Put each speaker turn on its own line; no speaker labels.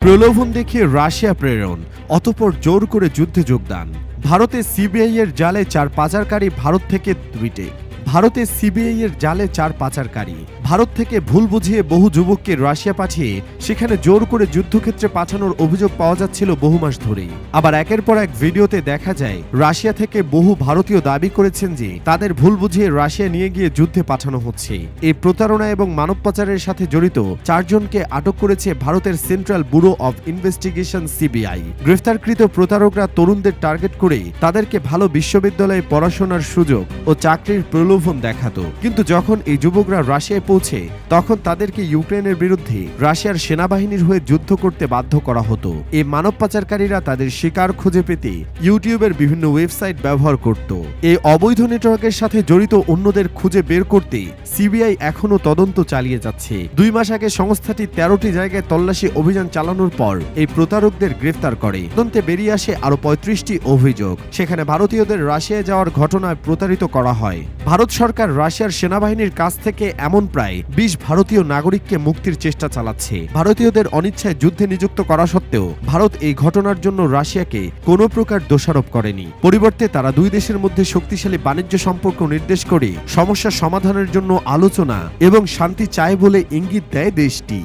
প্রলোভন দেখিয়ে রাশিয়া প্রেরণ, অতপর জোর করে যুদ্ধে যোগদান। ভারতে সিবিআই এর জালে চার পাচারকারী ভারত থেকে টুইটে ভারতে সিবিআই এর জালে চার পাচারকারী। ভারত থেকে ভুল বুঝিয়ে বহু যুবককে রাশিয়া পাঠিয়ে সেখানে জোর করে যুদ্ধক্ষেত্রে পাঠানোর অভিযোগ পাওয়া যাচ্ছিল বহু মাস ধরেই। আবার একের পর এক ভিডিওতে দেখা যায়, রাশিয়া থেকে বহু ভারতীয় দাবি করেছেন যে, তাদের ভুল বুঝিয়ে রাশিয়া নিয়ে গিয়ে যুদ্ধে পাঠানো হচ্ছে। এই প্রতারণা এবং মানব পাচারের সাথে জড়িত চারজনকে আটক করেছে ভারতের central bureau of investigation CBI. গ্রেফতারকৃত প্রতারকরা তরুণদের টার্গেট করে তাদেরকে ভালো বিশ্ববিদ্যালয়ে পড়াশোনার সুযোগ ও চাকরির প্রলোভন দেখাতো। কিন্তু যখন এই যুবকরা রাশিয়ায় পৌঁছে, তখন তাদেরকে ইউক্রেনের বিরুদ্ধে রাশিয়ার সেনাবাহিনীর হয়ে যুদ্ধ করতে বাধ্য করা হতো। এই মানব পাচারকারীরা তাদের শিকার খুঁজে পেতে ইউটিউবের বিভিন্ন ওয়েবসাইট ব্যবহার করত। এই অবৈধ নেটওয়ার্কের সাথে জড়িত অন্যদের খুঁজে বের করতে সিবিআই এখনও তদন্ত চালিয়ে যাচ্ছে। দুই মাস আগে সংস্থাটি তেরোটি জায়গায় তল্লাশি অভিযান চালানোর পর এই প্রতারকদের গ্রেফতার করে। তদন্তে বেরিয়ে আসে আরও পঁয়ত্রিশটি অভিযোগ। সেখানে ভারতীয়দের রাশিয়ায় যাওয়ার ঘটনায় প্রতারিত করা হয়। ভারত সরকার রাশিয়ার সেনাবাহিনীর কাছ থেকে এমন প্রায় বিশ ভারতীয় নাগরিককে মুক্তির চেষ্টা চালাচ্ছে। ভারতীয়দের অনিচ্ছায় যুদ্ধে নিযুক্ত করা সত্ত্বেও ভারত এই ঘটনার জন্য রাশিয়াকে কোনো প্রকার দোষারোপ করেনি। পরিবর্তে তারা দুই দেশের মধ্যে শক্তিশালী বাণিজ্য সম্পর্ক নির্দেশ করে সমস্যা সমাধানের জন্য আলোচনা এবং শান্তি চায় বলে ইঙ্গিত দেয় দেশটি।